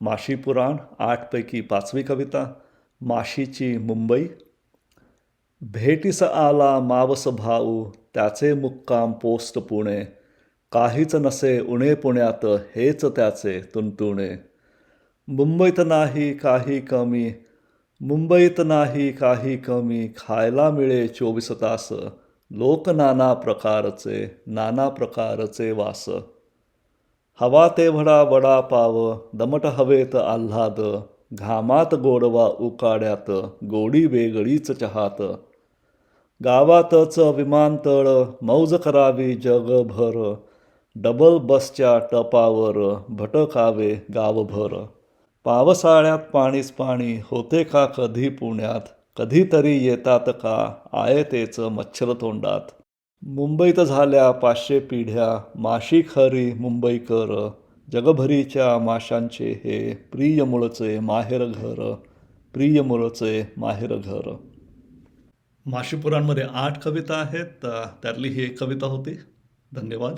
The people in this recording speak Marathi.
माशी पुराण आठपैकी पाचवी कविता माशीची मुंबई. भेटीस आला मावस भाऊ त्याचे मुक्काम पोस्ट पुणे. काहीच नसे उणे पुण्यात हेच त्याचे तुंतुणे मुंबईत नाही काही कमी मुंबईत नाही काही कमी खायला मिळे चोवीस तास. लोक नाना प्रकारचे नाना प्रकारचे वास. हवा तेवढा वडापाव दमट हवेत आल्हाद घामात गोडवा उकाड्यात गोडी वेगळीच चहात. गावातच विमानतळ मौज करावी जगभर डबल बसच्या टपावर भटकावे गावभर. पावसाळ्यात पाणीच पाणी होते का कधी पुण्यात कधीतरी येतात का आयतेच मच्छर तोंडात. मुंबईत झाल्या पाचशे पिढ्या माशी खरी मुंबईकर जगभरीच्या माशांचे हे प्रिय मुळचे माहेर घर प्रिय मुळचे माहेर घर. माशी पुराणमध्ये आठ कविता आहेत त्यातली ही एक कविता होती. धन्यवाद.